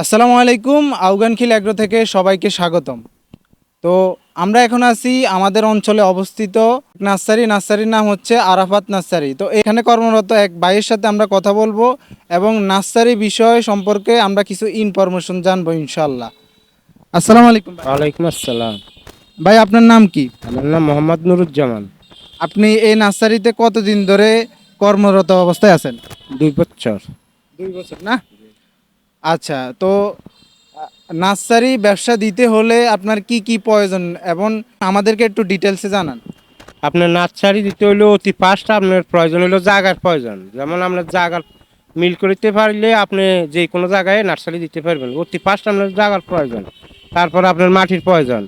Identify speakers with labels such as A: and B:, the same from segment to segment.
A: আসসালামু আলাইকুম আউগানখিল অ্যাগ্রো থেকে সবাইকে স্বাগতম। তো আমরা এখন আছি আমাদের অঞ্চলে অবস্থিত নার্সারি। নার্সারির নাম হচ্ছে আরাফাত নার্সারি। তো এখানে কর্মরত এক ভাইয়ের সাথে আমরা কথা বলব এবং নার্সারি বিষয় সম্পর্কে আমরা কিছু ইনফরমেশন জানব ইনশাল্লাহ আসসালামু আলাইকুম।
B: ওয়ালাইকুম আসসালাম।
A: ভাই আপনার নাম কি?
B: আমার নাম মোহাম্মদ নুরুজ্জামান।
A: আপনি এই নার্সারিতে কতদিন ধরে কর্মরত অবস্থায় আছেন?
B: দুই বছর।
A: দুই বছর না? আচ্ছা তো নার্সারি ব্যবসা দিতে হলে আপনার কি কি প্রয়োজন এবং আমাদেরকে একটু ডিটেলসে জানান।
B: আপনার নার্সারি দিতে হইলে অতি ফার্স্ট আপনার প্রয়োজন হলো জায়গার প্রয়োজন। যেমন আপনার জায়গার মিল করতে পারলে আপনি যে কোনো জায়গায় নার্সারি দিতে পারবেন। অতি ফার্স্ট আপনার জায়গার প্রয়োজন। তারপর আপনার মাটির প্রয়োজন।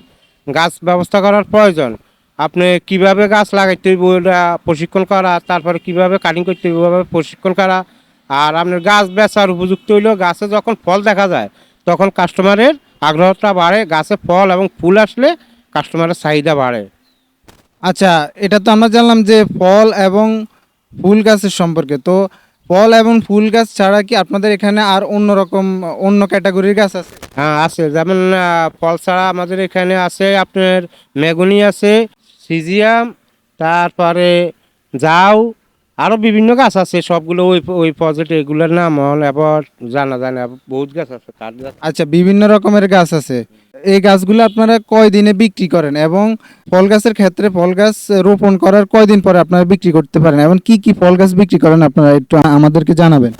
B: গাছ ব্যবস্থা করার প্রয়োজন। আপনি কীভাবে গাছ লাগাইতে প্রশিক্ষণ করা, তারপরে কীভাবে কাটিং করতে প্রশিক্ষণ করা আর আপনার গাছ বেচার উপযুক্ত হইলেও গাছে যখন ফল দেখা যায় তখন কাস্টমারের আগ্রহটা বাড়ে গাছে ফল এবং ফুল আসলে কাস্টমারের চাহিদা বাড়ে।
A: আচ্ছা এটা তো আমরা জানলাম যে ফল এবং ফুল গাছের সম্পর্কে। তো ফল এবং ফুল গাছ ছাড়া কি আপনাদের এখানে আর অন্য রকম অন্য ক্যাটাগরির গাছ আছে?
B: হ্যাঁ আছে। যেমন ফল ছাড়া আমাদের এখানে আছে আপনার মেগুনি আছে সিজিয়াম তারপরে জাউ আরও বিভিন্ন গাছ আছে সবগুলো ওই ওই প্রজেক্ট এগুলোর নাম হল এবার জানা যায় না বহুত গাছ আছে কাঠ গাছ
A: আচ্ছা বিভিন্ন রকমের গাছ আছে। এই গাছগুলো আপনারা কয় দিনে বিক্রি করেন এবং ফল গাছের ক্ষেত্রে ফল গাছ রোপণ করার কয়দিন পরে আপনারা বিক্রি করতে পারেন? এবং কি কি ফল গাছ বিক্রি করেন আপনারা একটু আমাদেরকে জানাবেন?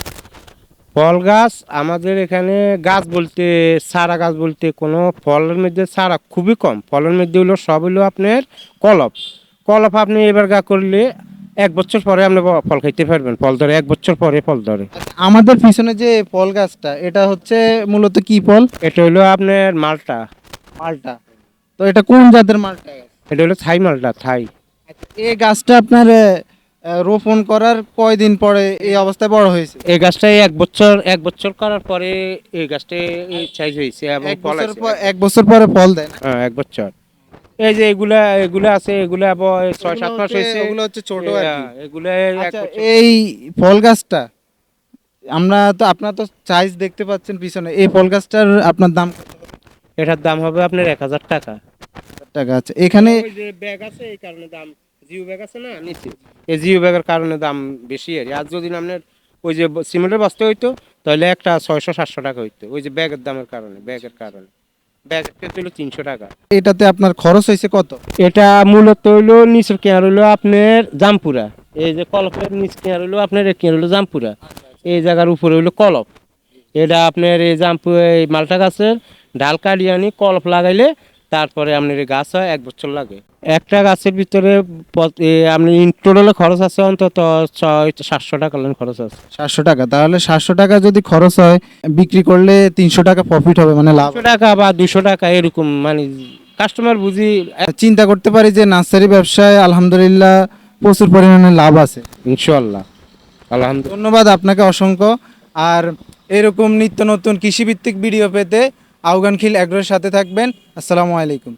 B: ফল গাছ আমাদের এখানে গাছ বলতে সারা গাছ বলতে কোনো ফলের মধ্যে সারা খুবই কম। ফলের মধ্যে হলো সব হলো আপনার কলপ। কলপ আপনি এবার গা করলে এক বছর পরে আপনি ফল খাইতে পারবেন ফল ধরে এক বছর পরে ফল ধরে।
A: আমাদের পিছনে যে ফল গাছটা এটা হচ্ছে মূলত কি ফল?
B: এটা হলো আপনার মালটা।
A: মালটা। তো এটা কোন জাতের মালটা?
B: এটা হলো থাই মালটা থাই।
A: এই গাছটা আপনার রোপণ করার কয়দিন পরে এই অবস্থায় বড় হয়েছে?
B: এই গাছটা এক বছর এক বছর করার পরে এই গাছটা সাইজ হয়েছে এবং
A: এক
B: ফল
A: এক বছর পরে ফল দেয়
B: হ্যাঁ এক বছর। এই যে এগুলা এগুলা আছে এগুলা আবার ছয় সাত মাস
A: হচ্ছে-
B: হয়েছে।
A: ওগুলো হচ্ছে ছোট আর কি।
B: হ্যাঁ, এগুলা
A: আচ্ছা। এই ফল গাছটা আমরা তো আপনার তো সাইজ দেখতে পাচ্ছেন পিছনে। এই ফল গাছটার আপনার দাম
B: এটার দাম হবে আপনার এক হাজার টাকা।
A: টাকা আছে। এখানে
B: ওই যে ব্যাগ আছে এই কারণে দাম। জিও ব্যাগ আছে না নিচে। এই জিও ব্যাগের কারণে দাম বেশি আর কি। আর যদি আপনার ওই যে সিমেন্টের বস্তা হইতো তাহলে একটা ছয়শো সাতশো টাকা হইতো। ওই যে ব্যাগের দামের কারণে ব্যাগের কারণে। ক্ষেত্রে হলো তিনশো টাকা।
A: এটাতে আপনার খরচ হয়েছে কত?
B: এটা মূলত হইল নিচের কেয়ার হইল আপনার জামপুরা। এই যে কলপের নিচ কেয়ার হইল আপনার কেয়ার হইল জামপুরা। এই জায়গার উপরে হইল কলপ। এটা আপনার এই জামপু এই মালটা গাছের ডাল কাটিয়ে আনি কলপ লাগাইলে তারপরে আপনার এই গাছ হয় এক বছর লাগে। একটা গাছের ভিতরে আপনি টোটালে খরচ আছে অন্তত ছয় সাতশো টাকা লেন খরচ আছে।
A: সাতশো টাকা তাহলে সাতশো টাকা যদি খরচ হয় বিক্রি করলে তিনশো টাকা প্রফিট হবে মানে লাভ।
B: টাকা বা দুশো টাকা এরকম মানে কাস্টমার বুঝি
A: চিন্তা করতে পারি যে নার্সারি ব্যবসায় আলহামদুলিল্লাহ প্রচুর পরিমাণে লাভ আছে।
B: ইনশাল্লাহ আলহামদুলিল্লাহ।
A: ধন্যবাদ আপনাকে অসংখ্য। আর এরকম নিত্য নতুন কৃষিভিত্তিক ভিডিও পেতে আউগানখিল অ্যাগ্রোর সাথে থাকবেন। আসসালামু আলাইকুম।